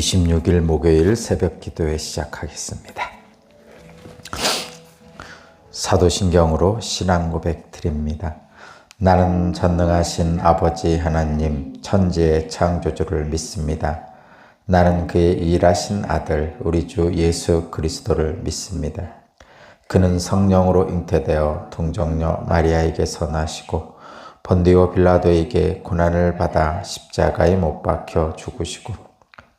26일 목요일 새벽 기도회 시작하겠습니다. 사도신경으로 신앙 고백 드립니다. 나는 전능하신 아버지 하나님 천지의 창조주를 믿습니다. 나는 그의 일하신 아들 우리 주 예수 그리스도를 믿습니다. 그는 성령으로 잉태되어 동정녀 마리아에게서 나시고 본디오 빌라도에게 고난을 받아 십자가에 못 박혀 죽으시고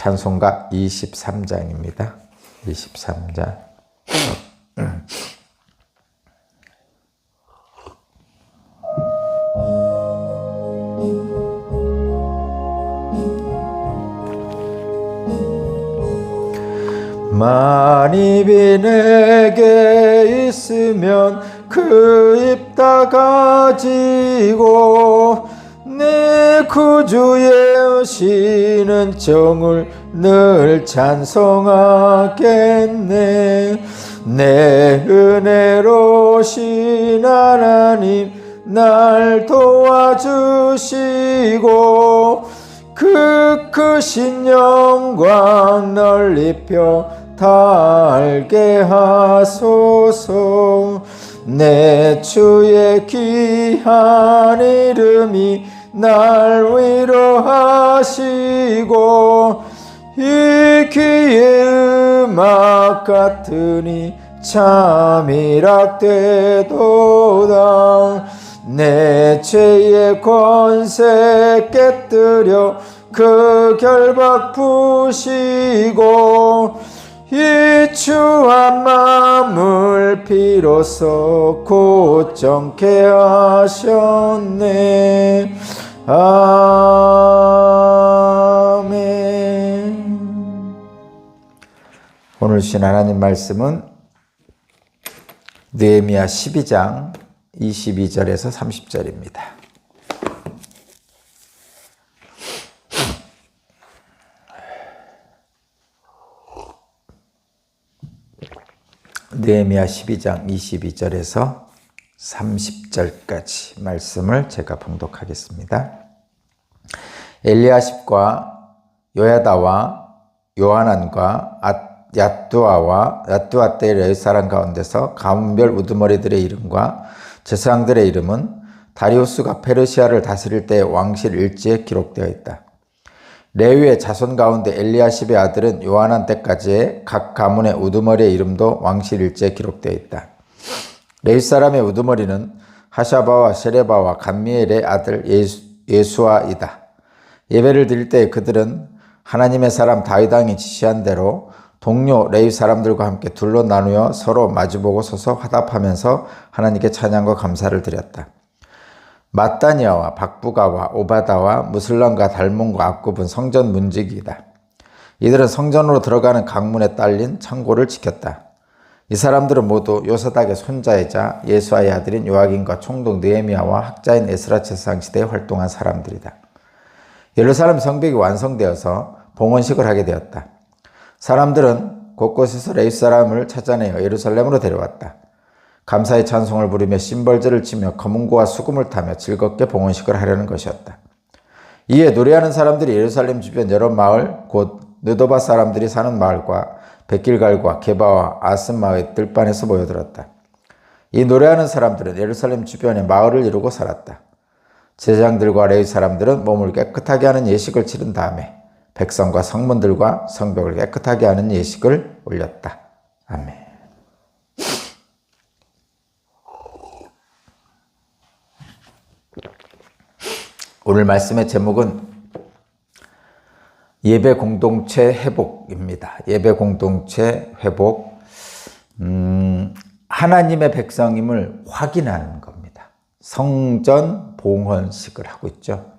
찬송가 23장입니다. 23장. 만입이 내게 있으면 그 입다 가지고 내 구주의 오시는 정을 늘 찬송하겠네. 내 은혜로 신 하나님 날 도와주시고 그 크신 영광 널리 펴 달게 하소서. 내 주의 귀한 이름이 날 위로하시고 이 귀의 음악 같으니 참이락되도다. 내 죄의 권세 깨뜨려 그 결박 푸시고 이 추한 마음을 비로소 고정케 하셨네 아멘 오늘 신 하나님 말씀은 느헤미야 12장 22절에서 30절입니다. 느헤미야 12장 22절에서 30절까지 말씀을 제가 봉독하겠습니다. 엘리야십과 요야다와 요하난과 야뚜아와 야뚜아 때의 사람 가운데서 가문별 우두머리들의 이름과 제사장들의 이름은 다리우스가 페르시아를 다스릴 때 왕실 일지에 기록되어 있다. 레위의 자손 가운데 엘리야십의 아들은 요한한 때까지의 각 가문의 우두머리의 이름도 왕실 일지에 기록되어 있다. 레위 사람의 우두머리는 하샤바와 세레바와 감미엘의 아들 예수, 예수 아이다. 예배를 드릴 때 그들은 하나님의 사람 다윗왕이 지시한 대로 동료 레위 사람들과 함께 둘로 나누어 서로 마주보고 서서 화답하면서 하나님께 찬양과 감사를 드렸다. 마따니아와 박부가와 오바다와 무슬람과 달몬과 악굽은 성전 문지기이다. 이들은 성전으로 들어가는 강문에 딸린 창고를 지켰다. 이 사람들은 모두 요사닥의 손자이자 예수아의 아들인 요아긴과 총독 느헤미야와 학자인 에스라 제사장 시대에 활동한 사람들이다. 예루살렘 성벽이 완성되어서 봉헌식을 하게 되었다. 사람들은 곳곳에서 레위 사람을 찾아내어 예루살렘으로 데려왔다. 감사의 찬송을 부르며 심벌들을 치며 검은고와 수금을 타며 즐겁게 봉헌식을 하려는 것이었다. 이에 노래하는 사람들이 예루살렘 주변 여러 마을 곧 느도바 사람들이 사는 마을과 백길갈과 게바와 아스 마을 들반에서 모여들었다. 이 노래하는 사람들은 예루살렘 주변에 마을을 이루고 살았다. 제장들과 레위 사람들은 몸을 깨끗하게 하는 예식을 치른 다음에 백성과 성문들과 성벽을 깨끗하게 하는 예식을 올렸다. 아멘. 오늘 말씀의 제목은 예배 공동체 회복입니다. 예배 공동체 회복. 음, 하나님의 백성임을 확인하는 겁니다. 성전 봉헌식을 하고 있죠.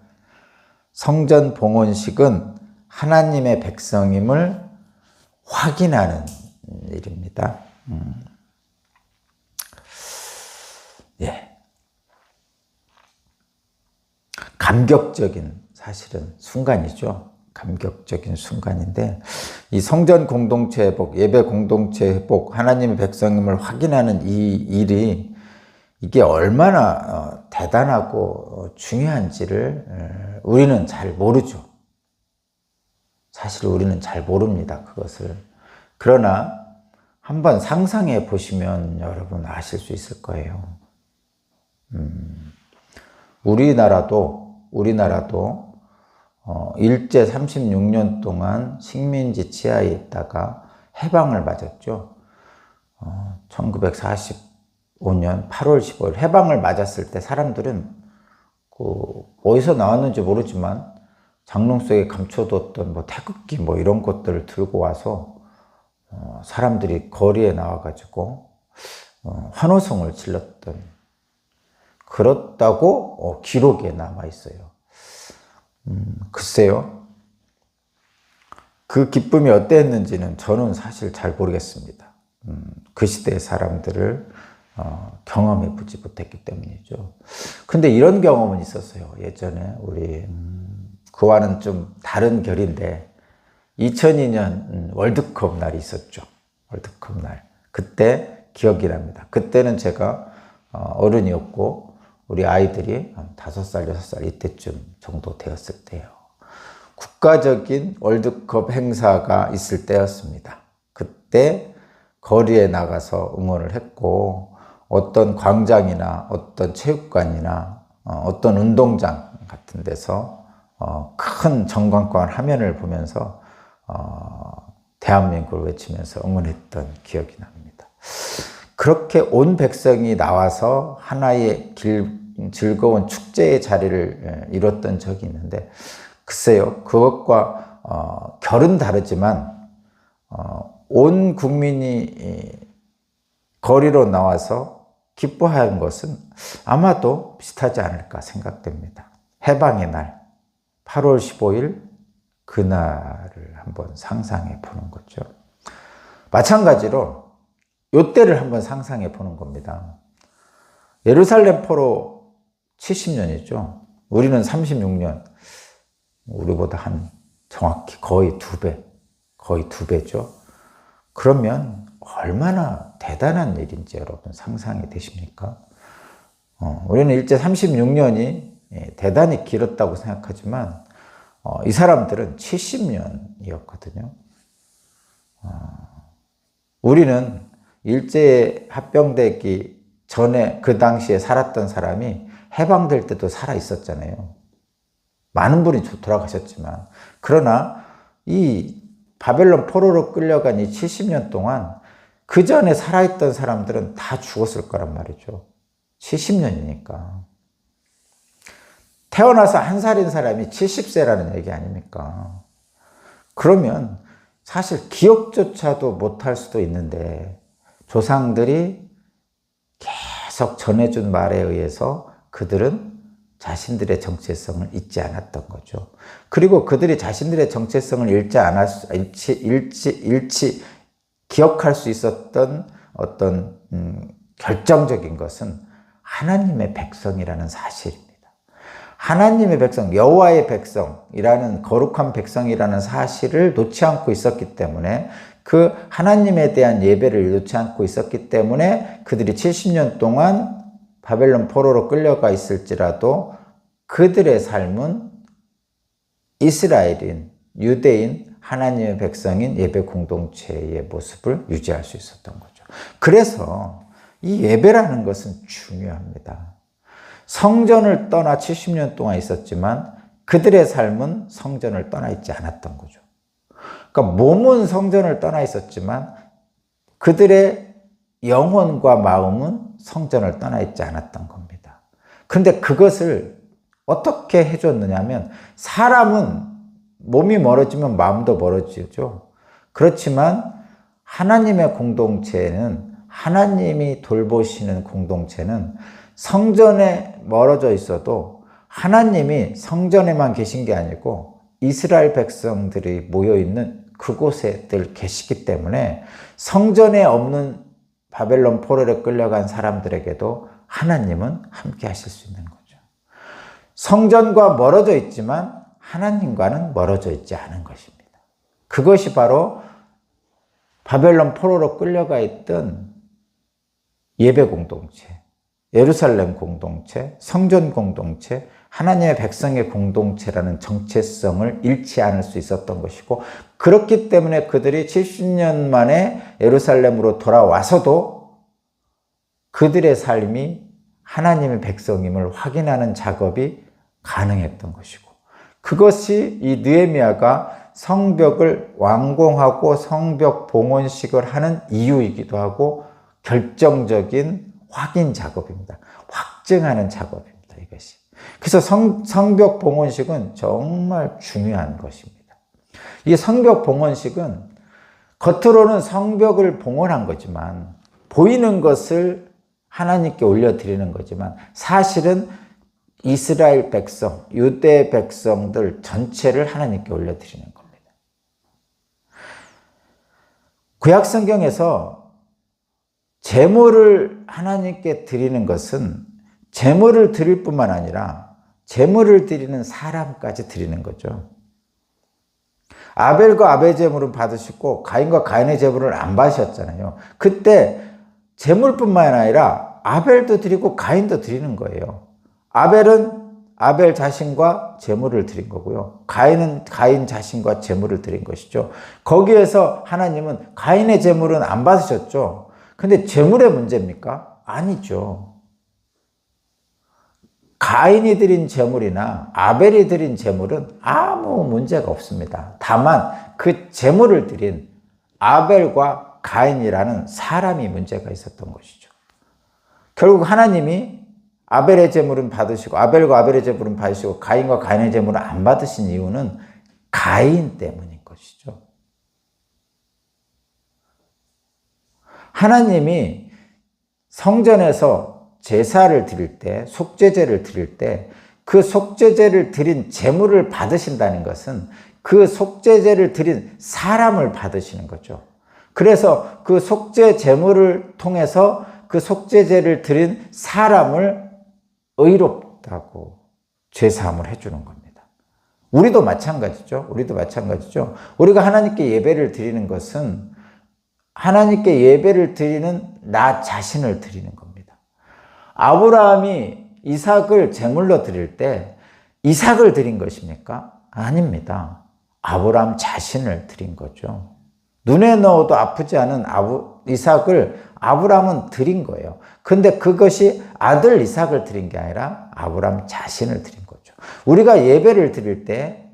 성전 봉헌식은 하나님의 백성임을 확인하는 일입니다. 음. 예. 감격적인 사실은 순간이죠. 감격적인 순간인데 이 성전 공동체 회복, 예배 공동체 회복, 하나님의 백성임을 확인하는 이 일이 이게 얼마나 어, 대단하고 어, 중요한지를 어, 우리는 잘 모르죠. 사실 우리는 잘 모릅니다. 그것을. 그러나 한번 상상해 보시면 여러분 아실 수 있을 거예요. 음, 우리나라도 우리나라도 어, 일제 36년 동안 식민지 치하에 있다가 해방을 맞았죠. 어, 1945년 8월 15일 해방을 맞았을 때 사람들은 그 어디서 나왔는지 모르지만 장롱 속에 감춰뒀던 뭐 태극기 뭐 이런 것들을 들고 와서 어, 사람들이 거리에 나와가지고 어, 환호성을 질렀던 그렇다고 어, 기록에 남아 있어요. 음, 글쎄요. 그 기쁨이 어땠는지는 저는 사실 잘 모르겠습니다. 음, 그 시대의 사람들을 어, 경험해 보지 못했기 때문이죠. 근데 이런 경험은 있었어요. 예전에 우리 음, 그와는 좀 다른 결인데 2002년 월드컵 날이 있었죠. 월드컵 날. 그때 기억이 납니다. 그때는 제가 어, 어른이었고 우리 아이들이 한 5살, 6살 이때쯤 정도 되었을 때요. 국가적인 월드컵 행사가 있을 때였습니다. 그때 거리에 나가서 응원을 했고 어떤 광장이나 어떤 체육관이나 어, 어떤 운동장 같은 데서 어, 큰 전광관 화면을 보면서 어, 대한민국을 외치면서 응원했던 기억이 납니다. 그렇게 온 백성이 나와서 하나의 길, 즐거운 축제의 자리를 예, 이뤘던 적이 있는데 글쎄요 그것과 어, 결은 다르지만 어, 온 국민이 거리로 나와서 기뻐하는 것은 아마도 비슷하지 않을까 생각됩니다. 해방의 날 8월 15일 그날을 한번 상상해 보는 거죠. 마찬가지로 요때를 한번 상상해 보는 겁니다. 예루살렘 포로 70년이죠. 우리는 36년. 우리보다 한 정확히 거의 두 배, 거의 두 배죠. 그러면 얼마나 대단한 일인지 여러분 상상이 되십니까? 어, 우리는 일제 36년이 예, 대단히 길었다고 생각하지만 어, 이 사람들은 70년이었거든요. 어, 우리는 일제에 합병되기 전에 그 당시에 살았던 사람이 해방될 때도 살아 있었잖아요. 많은 분이 돌아가셨지만. 그러나 이 바벨론 포로로 끌려간 이 70년 동안 그 전에 살아있던 사람들은 다 죽었을 거란 말이죠. 70년이니까. 태어나서 한 살인 사람이 70세라는 얘기 아닙니까? 그러면 사실 기억조차도 못할 수도 있는데 조상들이 계속 전해준 말에 의해서 그들은 자신들의 정체성을 잊지 않았던 거죠. 그리고 그들이 자신들의 정체성을 잃지 않았, 잃지, 잃지, 잃지, 기억할 수 있었던 어떤, 음, 결정적인 것은 하나님의 백성이라는 사실입니다. 하나님의 백성, 여호와의 백성이라는 거룩한 백성이라는 사실을 놓지 않고 있었기 때문에 그 하나님에 대한 예배를 놓지 않고 있었기 때문에 그들이 70년 동안 바벨론 포로로 끌려가 있을지라도 그들의 삶은 이스라엘인, 유대인, 하나님의 백성인 예배 공동체의 모습을 유지할 수 있었던 거죠. 그래서 이 예배라는 것은 중요합니다. 성전을 떠나 70년 동안 있었지만 그들의 삶은 성전을 떠나 있지 않았던 거죠. 그러니까 몸은 성전을 떠나 있었지만 그들의 영혼과 마음은 성전을 떠나 있지 않았던 겁니다. 그런데 그것을 어떻게 해줬느냐면 사람은 몸이 멀어지면 마음도 멀어지죠. 그렇지만 하나님의 공동체는 하나님이 돌보시는 공동체는 성전에 멀어져 있어도 하나님이 성전에만 계신 게 아니고 이스라엘 백성들이 모여 있는 그곳에 늘 계시기 때문에 성전에 없는 바벨론 포로에 끌려간 사람들에게도 하나님은 함께 하실 수 있는 거죠. 성전과 멀어져 있지만 하나님과는 멀어져 있지 않은 것입니다. 그것이 바로 바벨론 포로로 끌려가 있던 예배 공동체, 예루살렘 공동체, 성전 공동체, 하나님의 백성의 공동체라는 정체성을 잃지 않을 수 있었던 것이고, 그렇기 때문에 그들이 70년 만에 예루살렘으로 돌아와서도 그들의 삶이 하나님의 백성임을 확인하는 작업이 가능했던 것이고, 그것이 이 느헤미야가 성벽을 완공하고 성벽 봉헌식을 하는 이유이기도 하고 결정적인 확인 작업입니다. 확증하는 작업입니다. 이것이. 그래서 성, 성벽 봉헌식은 정말 중요한 것입니다. 이 성벽 봉헌식은 겉으로는 성벽을 봉헌한 거지만 보이는 것을 하나님께 올려드리는 거지만 사실은 이스라엘 백성, 유대 백성들 전체를 하나님께 올려드리는 겁니다. 구약 성경에서 제물을 하나님께 드리는 것은 제물을 드릴 뿐만 아니라 제물을 드리는 사람까지 드리는 거죠. 아벨과 아벨 제물은 받으시고 가인과 가인의 제물을 안 받으셨잖아요. 그때 제물뿐만 아니라 아벨도 드리고 가인도 드리는 거예요. 아벨은 아벨 자신과 제물을 드린 거고요. 가인은 가인 자신과 제물을 드린 것이죠. 거기에서 하나님은 가인의 제물은 안 받으셨죠. 근데 제물의 문제입니까? 아니죠. 가인이 드린 제물이나 아벨이 드린 제물은 아무 문제가 없습니다. 다만 그 제물을 드린 아벨과 가인이라는 사람이 문제가 있었던 것이죠. 결국 하나님이 아벨의 제물은 받으시고 아벨과 아벨의 제물은 받으시고 가인과 가인의 제물은 안 받으신 이유는 가인 때문인 것이죠. 하나님이 성전에서 제사를 드릴 때, 속죄제를 드릴 때, 그 속죄제를 드린 제물을 받으신다는 것은 그 속죄제를 드린 사람을 받으시는 거죠. 그래서 그 속죄 제물을 통해서 그 속죄제를 드린 사람을 의롭다고 죄사함을 해주는 겁니다. 우리도 마찬가지죠. 우리도 마찬가지죠. 우리가 하나님께 예배를 드리는 것은 하나님께 예배를 드리는 나 자신을 드리는 겁니다. 아브라함이 이삭을 제물로 드릴 때 이삭을 드린 것입니까? 아닙니다. 아브라함 자신을 드린 거죠. 눈에 넣어도 아프지 않은 아부, 이삭을 아브라함은 드린 거예요. 근데 그것이 아들 이삭을 드린 게 아니라 아브라함 자신을 드린 거죠. 우리가 예배를 드릴 때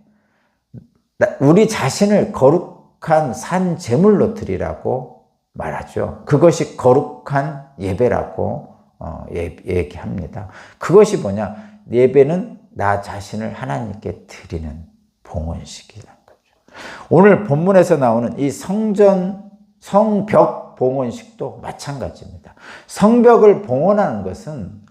우리 자신을 거룩한 산 제물로 드리라고 말하죠. 그것이 거룩한 예배라고 어, 예, 얘기합니다. 그것이 뭐냐? 예배는 나 자신을 하나님께 드리는 봉헌식이라는 거죠. 오늘 본문에서 나오는 이 성전 성벽 봉헌식도 마찬가지입니다. 성벽을 봉헌하는 것은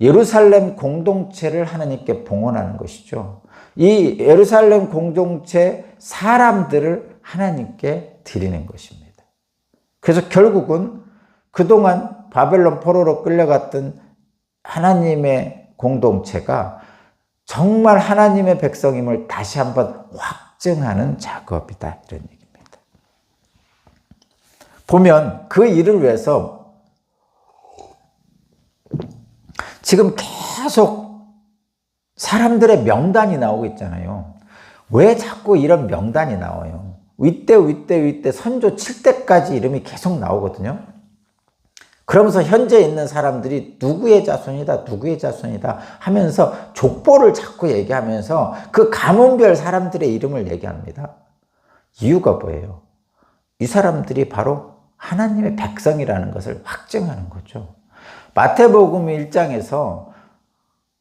예루살렘 공동체를 하나님께 봉헌하는 것이죠. 이 예루살렘 공동체 사람들을 하나님께 드리는 것입니다. 그래서 결국은 그동안 바벨론 포로로 끌려갔던 하나님의 공동체가 정말 하나님의 백성임을 다시 한번 확증하는 작업이다. 이런 얘기. 보면 그 일을 위해서 지금 계속 사람들의 명단이 나오고 있잖아요. 왜 자꾸 이런 명단이 나와요? 윗대, 윗대, 윗대, 선조 7대까지 이름이 계속 나오거든요. 그러면서 현재 있는 사람들이 누구의 자손이다, 누구의 자손이다 하면서 족보를 자꾸 얘기하면서 그 가문별 사람들의 이름을 얘기합니다. 이유가 뭐예요? 이 사람들이 바로 하나님의 백성이라는 것을 확증하는 거죠. 마태복음 1장에서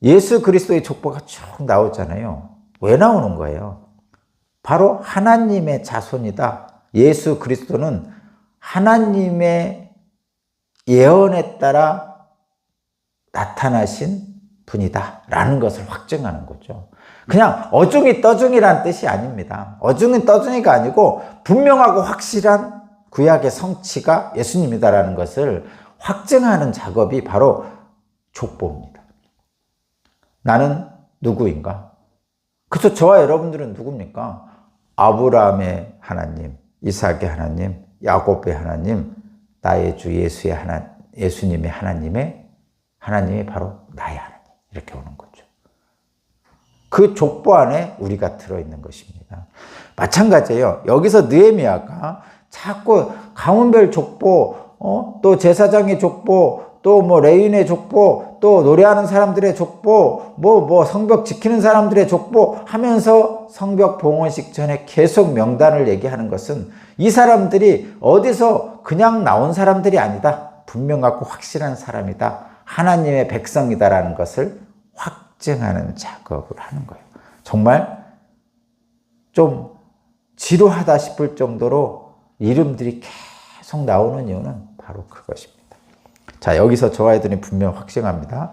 예수 그리스도의 족보가 쭉 나오잖아요. 왜 나오는 거예요? 바로 하나님의 자손이다. 예수 그리스도는 하나님의 예언에 따라 나타나신 분이다. 라는 것을 확증하는 거죠. 그냥 어중이 떠중이란 뜻이 아닙니다. 어중이 떠중이가 아니고 분명하고 확실한 구약의 성취가 예수님이다라는 것을 확증하는 작업이 바로 족보입니다. 나는 누구인가? 그래서 저와 여러분들은 누굽니까? 아브라함의 하나님, 이삭의 하나님, 야곱의 하나님, 나의 주 예수의 하나, 예수님의 하나님의 하나님이 바로 나의 하나님. 이렇게 오는 거죠. 그 족보 안에 우리가 들어있는 것입니다. 마찬가지예요. 여기서 느헤미야가 자꾸 가문별 족보, 어? 또 제사장의 족보, 또 뭐 레인의 족보, 또 노래하는 사람들의 족보, 뭐 뭐 성벽 지키는 사람들의 족보 하면서 성벽 봉헌식 전에 계속 명단을 얘기하는 것은 이 사람들이 어디서 그냥 나온 사람들이 아니다. 분명하고 확실한 사람이다. 하나님의 백성이다라는 것을 확증하는 작업을 하는 거예요. 정말 좀 지루하다 싶을 정도로 이름들이 계속 나오는 이유는 바로 그것입니다. 자, 여기서 저와이들이 분명 확증합니다.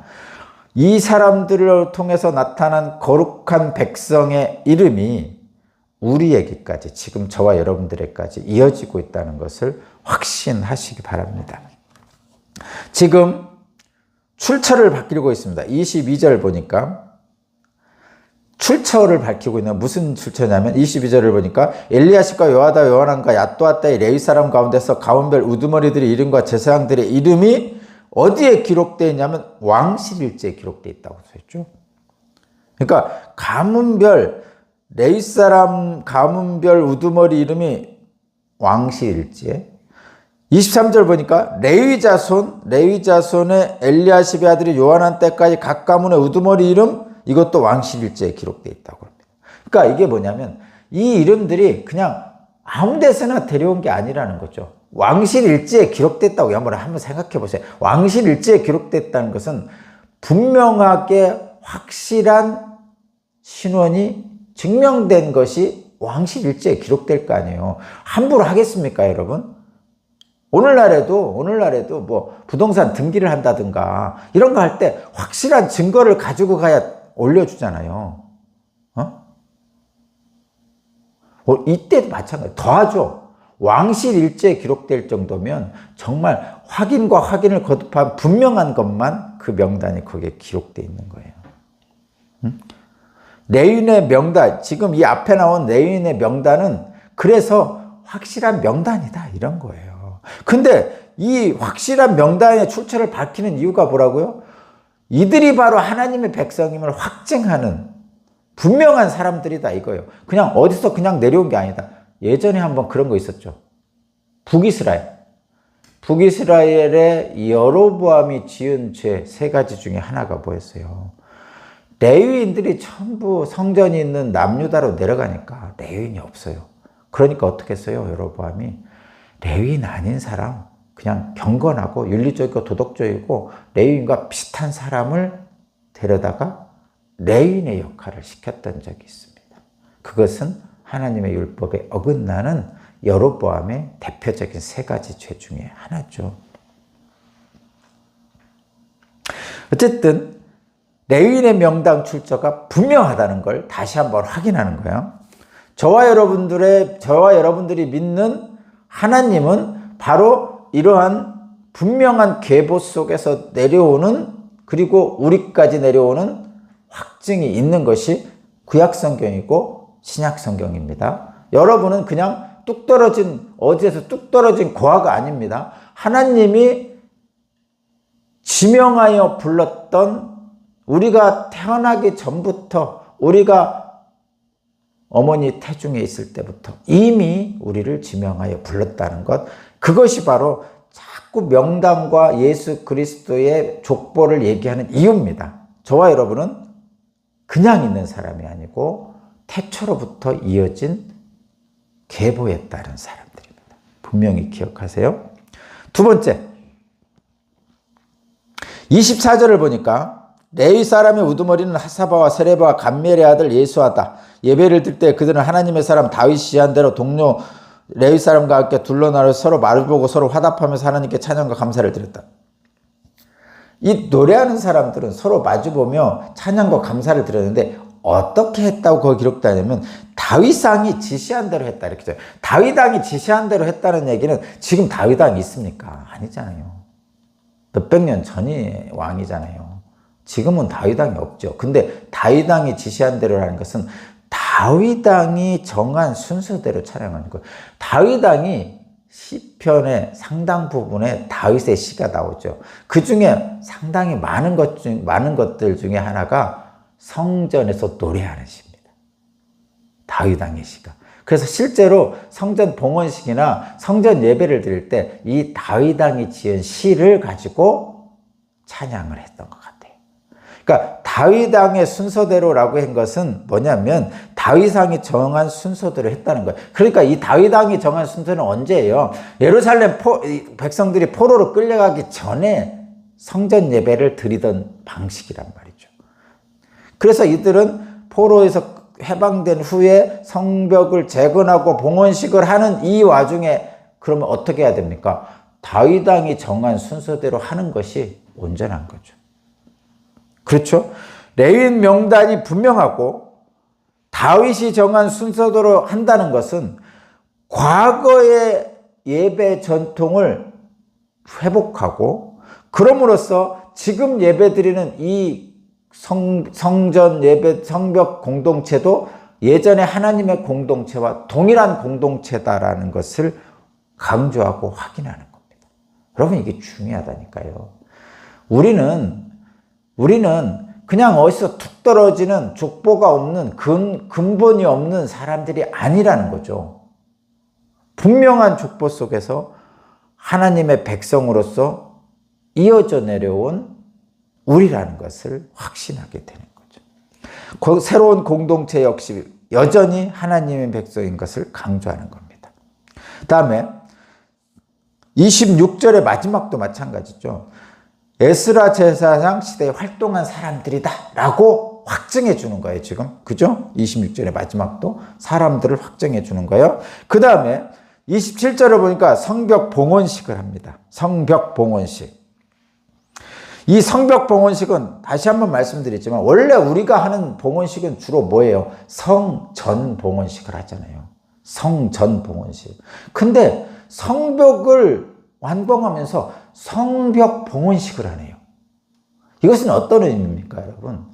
이 사람들을 통해서 나타난 거룩한 백성의 이름이 우리에게까지 지금 저와 여러분들에까지 이어지고 있다는 것을 확신하시기 바랍니다. 지금 출처를 밝히고 있습니다. 22절 보니까 출처를 밝히고 있는 무슨 출처냐면 22절을 보니까 엘리야십과 요하다 요하난과 야또아따의 레위 사람 가운데서 가운별 우두머리들의 이름과 제사장들의 이름이 어디에 기록되어 있냐면 왕실일지에 기록되어 있다고 써있죠. 그러니까 가문별 레위 사람 가문별 우두머리 이름이 왕실일지에 23절 보니까 레위 자손, 레위 자손의 엘리야십의 아들이 요한한 때까지 각 가문의 우두머리 이름 이것도 왕실일지에 기록되어 있다고 합니다. 그러니까 이게 뭐냐면 이 이름들이 그냥 아무 데서나 데려온 게 아니라는 거죠. 왕실일지에 기록됐다고 한번 한번 생각해 보세요. 왕실일지에 기록됐다는 것은 분명하게 확실한 신원이 증명된 것이 왕실일지에 기록될 거 아니에요. 함부로 하겠습니까, 여러분? 오늘날에도 오늘날에도 뭐 부동산 등기를 한다든가 이런 거 할 때 확실한 증거를 가지고 가야 올려주잖아요. 어? 어 이때도 마찬가지. 더하죠. 왕실 일제에 기록될 정도면 정말 확인과 확인을 거듭한 분명한 것만 그 명단이 거기에 기록되어 있는 거예요. 응? 레윈의 명단, 지금 이 앞에 나온 레윈의 명단은 그래서 확실한 명단이다 이런 거예요. 근데 이 확실한 명단의 출처를 밝히는 이유가 뭐라고요? 이들이 바로 하나님의 백성임을 확증하는 분명한 사람들이다 이거예요. 그냥 어디서 그냥 내려온 게 아니다. 예전에 한번 그런 거 있었죠. 북이스라엘. 북이스라엘의 여로보암이 지은 죄 세 가지 중에 하나가 뭐였어요? 레위인들이 전부 성전이 있는 남유다로 내려가니까 레위인이 없어요. 그러니까 어떻게 했어요? 여로보암이 레위인 아닌 사람, 그냥 경건하고 윤리적이고 도덕적이고 레위인과 비슷한 사람을 데려다가 레위인의 역할을 시켰던 적이 있습니다. 그것은 하나님의 율법에 어긋나는 여로보암의 대표적인 세 가지 죄 중에 하나죠. 어쨌든 레위인의 명당 출처가 분명하다는 걸 다시 한번 확인하는 거예요. 저와 여러분들의 저와 여러분들이 믿는 하나님은 바로 이러한 분명한 계보 속에서 내려오는 그리고 우리까지 내려오는 확증이 있는 것이 구약 성경이고 신약 성경입니다. 여러분은 그냥 뚝 떨어진 어디에서 뚝 떨어진 고아가 아닙니다. 하나님이 지명하여 불렀던 우리가 태어나기 전부터 우리가 어머니 태중에 있을 때부터 이미 우리를 지명하여 불렀다는 것. 그것이 바로 자꾸 명단과 예수 그리스도의 족보를 얘기하는 이유입니다. 저와 여러분은 그냥 있는 사람이 아니고 태초로부터 이어진 계보에 따른 사람들입니다. 분명히 기억하세요. 두 번째, 24절을 보니까 레위 사람의 우두머리는 하사바와 세레바와 감멜의 아들 예수하다. 예배를 들때 그들은 하나님의 사람 다윗이 지한 대로 동료 레위 사람과 함께 둘러나려 서로 말을 보고 서로 화답하면서 하나님께 찬양과 감사를 드렸다. 이 노래하는 사람들은 서로 마주보며 찬양과 감사를 드렸는데 어떻게 했다고 거기 기록되냐면 다윗왕이 지시한 대로 했다 이렇게 돼요. 다윗왕이 지시한 대로 했다는 얘기는 지금 다윗왕이 있습니까? 아니잖아요. 몇백 년 전이 왕이잖아요. 지금은 다윗왕이 없죠. 근데 다윗왕이 지시한 대로라는 것은 다윗왕이 정한 순서대로 찬양하는 거예요. 다윗왕이 시편의 상당 부분에 다윗의 시가 나오죠. 그 중에 상당히 많은 것 중, 많은 것들 중에 하나가 성전에서 노래하는 시입니다. 다윗왕의 시가. 그래서 실제로 성전 봉헌식이나 성전 예배를 드릴 때 이 다윗왕이 지은 시를 가지고 찬양을 했던 것. 그러니까 다윗왕의 순서대로라고 한 것은 뭐냐면 다윗왕이 정한 순서대로 했다는 거예요. 그러니까 이 다윗왕이 정한 순서는 언제예요? 예루살렘 포, 백성들이 포로로 끌려가기 전에 성전 예배를 드리던 방식이란 말이죠. 그래서 이들은 포로에서 해방된 후에 성벽을 재건하고 봉헌식을 하는 이 와중에 그러면 어떻게 해야 됩니까? 다윗왕이 정한 순서대로 하는 것이 온전한 거죠. 그렇죠? 레윈 명단이 분명하고 다윗이 정한 순서대로 한다는 것은 과거의 예배 전통을 회복하고 그럼으로써 지금 예배 드리는 이 성, 성전 예배 성벽 공동체도 예전에 하나님의 공동체와 동일한 공동체다라는 것을 강조하고 확인하는 겁니다. 여러분 이게 중요하다니까요. 우리는 우리는 그냥 어디서 툭 떨어지는 족보가 없는 근, 근본이 없는 사람들이 아니라는 거죠. 분명한 족보 속에서 하나님의 백성으로서 이어져 내려온 우리라는 것을 확신하게 되는 거죠. 새로운 공동체 역시 여전히 하나님의 백성인 것을 강조하는 겁니다. 다음에 26절의 마지막도 마찬가지죠. 에스라 제사장 시대에 활동한 사람들이다 라고 확증해 주는 거예요, 지금. 그죠? 26절의 마지막도 사람들을 확정해 주는 거예요. 그 다음에 27절을 보니까 성벽 봉헌식을 합니다. 성벽 봉헌식. 이 성벽 봉헌식은 다시 한번 말씀드리지만 원래 우리가 하는 봉헌식은 주로 뭐예요? 성전 봉헌식을 하잖아요. 성전 봉헌식. 근데 성벽을 완공하면서 성벽 봉헌식을 하네요. 이것은 어떤 의미입니까, 여러분?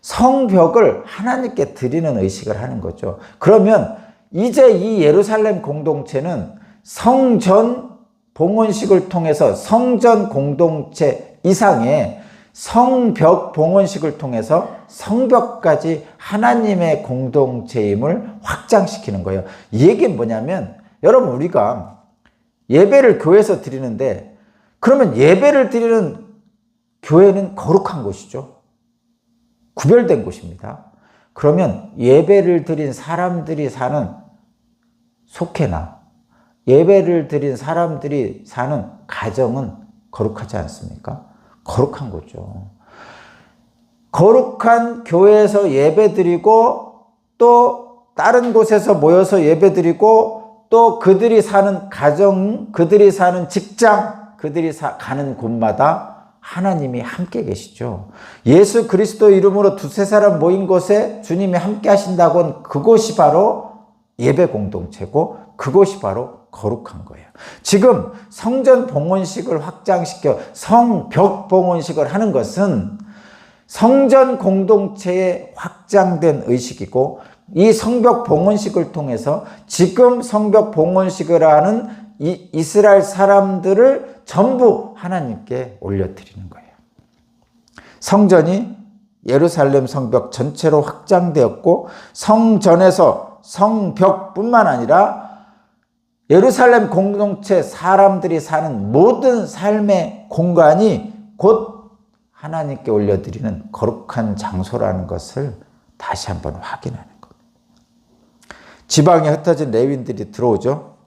성벽을 하나님께 드리는 의식을 하는 거죠. 그러면 이제 이 예루살렘 공동체는 성전 봉헌식을 통해서 성전 공동체 이상의 성벽 봉헌식을 통해서 성벽까지 하나님의 공동체임을 확장시키는 거예요. 이 얘기는 뭐냐면 여러분 우리가 예배를 교회에서 드리는데 그러면 예배를 드리는 교회는 거룩한 곳이죠. 구별된 곳입니다. 그러면 예배를 드린 사람들이 사는 속회나 예배를 드린 사람들이 사는 가정은 거룩하지 않습니까? 거룩한 거죠. 거룩한 교회에서 예배 드리고 또 다른 곳에서 모여서 예배 드리고 또 그들이 사는 가정, 그들이 사는 직장, 그들이 사, 가는 곳마다 하나님이 함께 계시죠. 예수 그리스도 이름으로 두세 사람 모인 곳에 주님이 함께 하신다고 그곳이 바로 예배 공동체고 그곳이 바로 거룩한 거예요. 지금 성전 봉헌식을 확장시켜 성벽 봉헌식을 하는 것은 성전 공동체의 확장된 의식이고 이 성벽 봉헌식을 통해서 지금 성벽 봉헌식을 하는 이 이스라엘 사람들을 전부 하나님께 올려드리는 거예요. 성전이 예루살렘 성벽 전체로 확장되었고 성전에서 성벽뿐만 아니라 예루살렘 공동체 사람들이 사는 모든 삶의 공간이 곧 하나님께 올려드리는 거룩한 장소라는 것을 다시 한번 확인하는 겁니다. 지방에 흩어진 레윈들이 들어오죠.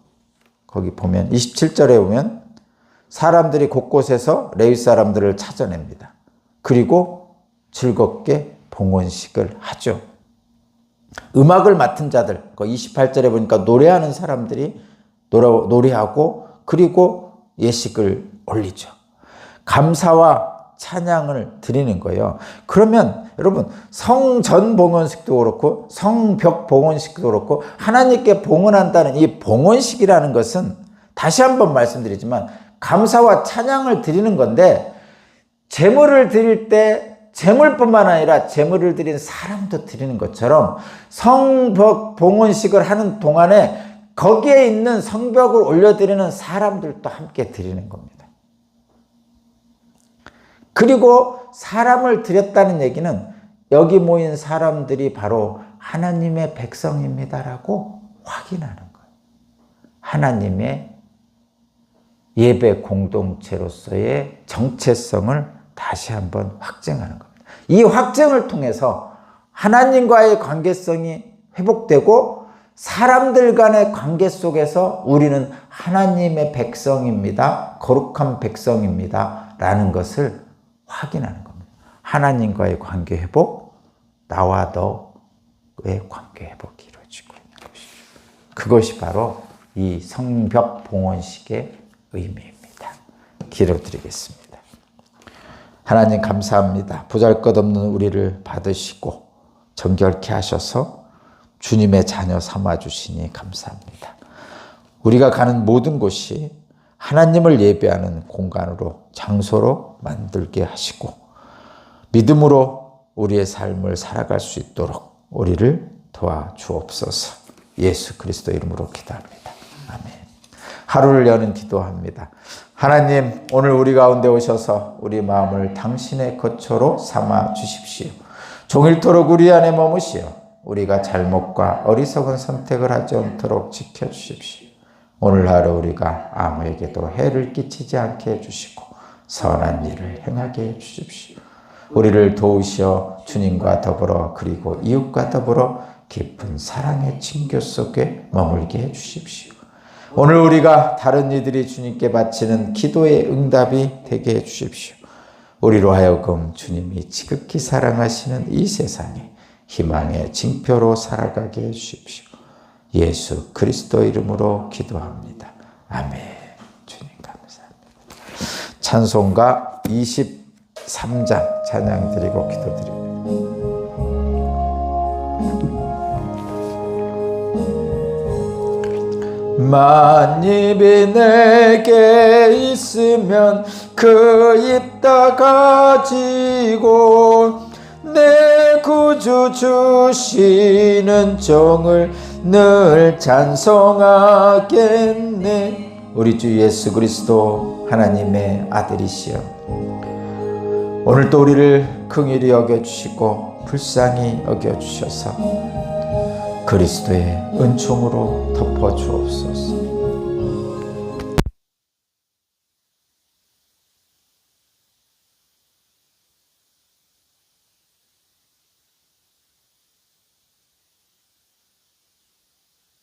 거기 보면 27절에 보면 사람들이 곳곳에서 레위 사람들을 찾아냅니다. 그리고 즐겁게 봉헌식을 하죠. 음악을 맡은 자들, 28절에 보니까 노래하는 사람들이 노래하고 그리고 예식을 올리죠. 감사와 찬양을 드리는 거예요. 그러면 여러분 성전 봉헌식도 그렇고 성벽 봉헌식도 그렇고 하나님께 봉헌한다는 이 봉헌식이라는 것은 다시 한번 말씀드리지만 감사와 찬양을 드리는 건데 제물을 드릴 때 제물뿐만 아니라 제물을 드린 사람도 드리는 것처럼 성벽 봉헌식을 하는 동안에 거기에 있는 성벽을 올려드리는 사람들도 함께 드리는 겁니다. 그리고 사람을 드렸다는 얘기는 여기 모인 사람들이 바로 하나님의 백성입니다라고 확인하는 거예요. 하나님의 예배 공동체로서의 정체성을 다시 한번 확증하는 겁니다. 이 확증을 통해서 하나님과의 관계성이 회복되고 사람들 간의 관계 속에서 우리는 하나님의 백성입니다. 거룩한 백성입니다. 라는 것을 확인하는 겁니다. 하나님과의 관계 회복, 나와 너의 관계 회복이 이루어지고 있는 것이죠. 그것이 바로 이 성벽 봉헌식의 의미입니다. 기도 드리겠습니다. 하나님 감사합니다. 보잘것없는 우리를 받으시고 정결케 하셔서 주님의 자녀 삼아 주시니 감사합니다. 우리가 가는 모든 곳이 하나님을 예배하는 공간으로 장소로 만들게 하시고 믿음으로 우리의 삶을 살아갈 수 있도록 우리를 도와 주옵소서. 예수 그리스도 이름으로 기도합니다. 아멘. 하루를 여는 기도합니다. 하나님, 오늘 우리 가운데 오셔서 우리 마음을 당신의 거처로 삼아 주십시오. 종일토록 우리 안에 머무시어 우리가 잘못과 어리석은 선택을 하지 않도록 지켜 주십시오. 오늘 하루 우리가 아무에게도 해를 끼치지 않게 해주시고 선한 일을 행하게 해주십시오. 우리를 도우시어 주님과 더불어 그리고 이웃과 더불어 깊은 사랑의 친교 속에 머물게 해주십시오. 오늘 우리가 다른 이들이 주님께 바치는 기도의 응답이 되게 해주십시오. 우리로 하여금 주님이 지극히 사랑하시는 이 세상에 희망의 징표로 살아가게 해주십시오. 예수 그리스도 이름으로 기도합니다. 아멘. 주님 감사합니다. 찬송가 23장 찬양 드리고 기도드립니다. 만입이 내게 있으면 그 입 다 가지고 내 구주 주시는 종을 늘 찬송하겠네. 우리 주 예수 그리스도 하나님의 아들이시여. 오늘 또 우리를 긍휼히 여겨 주시고 불쌍히 여겨 주셔서 그리스도의 은총으로 덮어 주옵소서.